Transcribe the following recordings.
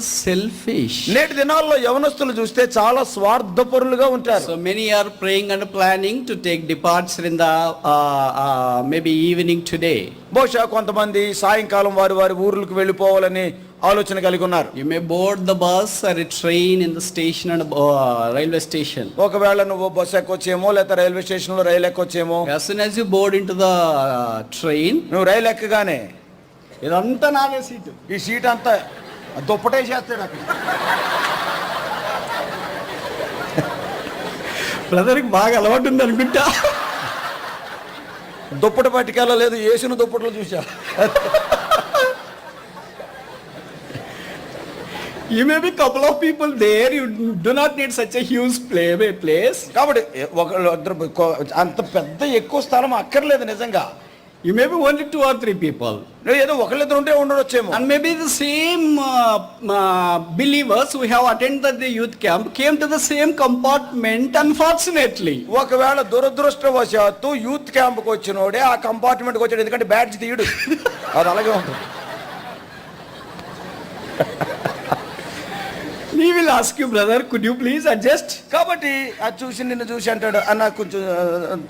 Selfish నేటి దినాల్లో యవనస్తులు చూస్తే చాలా స్వార్థపరులుగా ఉంటారు. So many are praying and planning to take departs in the maybe evening today బహుశా కొంతమంది సాయంకాలం వారి వారి ఊర్లకు వెళ్ళిపోవాలని ఆలోచన కలిగి ఉన్నారు. You may board the bus or train in the station and railway station ఒకవేళ నువ్వు బస్ ఎక్కొచ్చేమో లేదా రైల్వే స్టేషన్లో రైలు ఎక్కొచ్చేమో as soon you board into the train నువ్వు రైలు ఎక్కగానే ఇదంతా నాదే సీటు. ఈ సీట్ అంతా దుప్పటే చేస్తాడు అక్కడ. బ్రదర్కి బాగా అలవాటు ఉంది అనుకుంటా. దుప్పటి పట్టుకెళ్ళలేదు వేసిన దుప్పట్లు చూసా may be couple of people there, you do not need such a huge play, place. కాబట్టి ఒకళ్ళు ఇద్దరు కొ- అంత పెద్ద ఎక్కువ స్థలం అక్కర్లేదు నిజంగా. You maybe only two or three people ఏదో ఒకళ్ళిద్దరు ఉంటే ఉండొచ్చేమో. And maybe the same believers we have attend the youth camp came to the same compartment unfortunately ఒకవేళ దురదృష్టవశాత్తు యూత్ క్యాంప్కు వచ్చిన ఆ కంపార్ట్మెంట్ వచ్చాడు. ఎందుకంటే బ్యాడ్జ్ తీయడు. అది అలాగే ఉంటుంది. Me will ask you brother could you please adjust కాబట్టి అది చూసి నిన్ను చూసి అంటాడు అన్న కొంచెం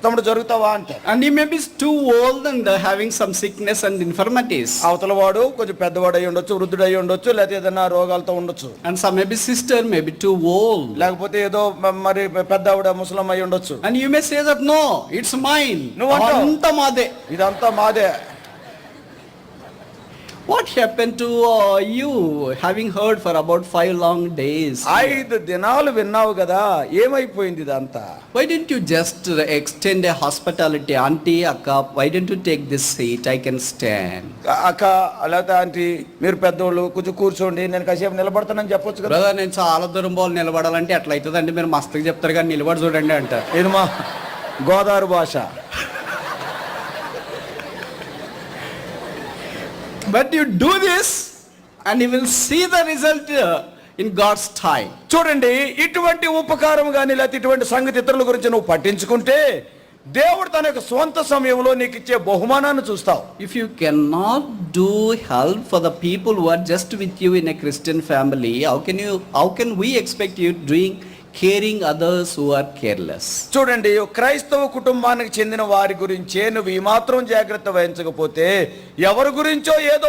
తమ్ముడు జరుగుతావా? అంటాడు. And he may be too old and having some sickness and infirmities అవతల వాడు కొంచెం పెద్దవాడు అయి ఉండొచ్చు వృద్ధుడు అయి ఉండొచ్చు లేకపోతే ఏదైనా రోగాలతో ఉండొచ్చు. And some maybe sister maybe too old లేకపోతే ఏదో మరి పెద్ద ఆవిడ ముసలం అయి ఉండొచ్చు. And you may say that no it's mine నువ్వు అంటే అంతా మాదే. ఇదంతా మాదే. What happen to you having heard for about five long days ఐదు దినాలు విన్నావు కదా ఏమైపోయింది ఇదంతా? Why don't you just extend hospitality aunty అక్క? Why don't you take this seat I can stand అక్క లేదా ఆంటీ మీరు పెద్దోళ్ళు కొంచెం కూర్చోండి. నేను కాసేపు నిలబడతానని చెప్పొచ్చు కదా. నేను చాలా దూరం బోలు నిలబడాలంటే అట్లా అవుతుంది మీరు మస్తుకు చెప్తారు కానీ నిలబడి చూడండి అంట. ఇది గోదావరి భాష. But you do this and you will see the result in God's time చూడండి ఇటువంటి ఉపకారం కానీ లేకపోతే ఇటువంటి సంగతి ఇతరుల గురించి నువ్వు పట్టించుకుంటే దేవుడు తన యొక్క స్వంత సమయంలో నీకు ఇచ్చే బహుమానాన్ని చూస్తావు. If you can not do help for the people were just with you in a Christian family how can you how can we expect you doing caring others who are careless చూడండి క్రైస్తవ కుటుంబానికి చెందిన వారి గురించే నువ్వు ఈ మాత్రం జాగ్రత్త వహించకపోతే ఎవరి గురించో ఏదో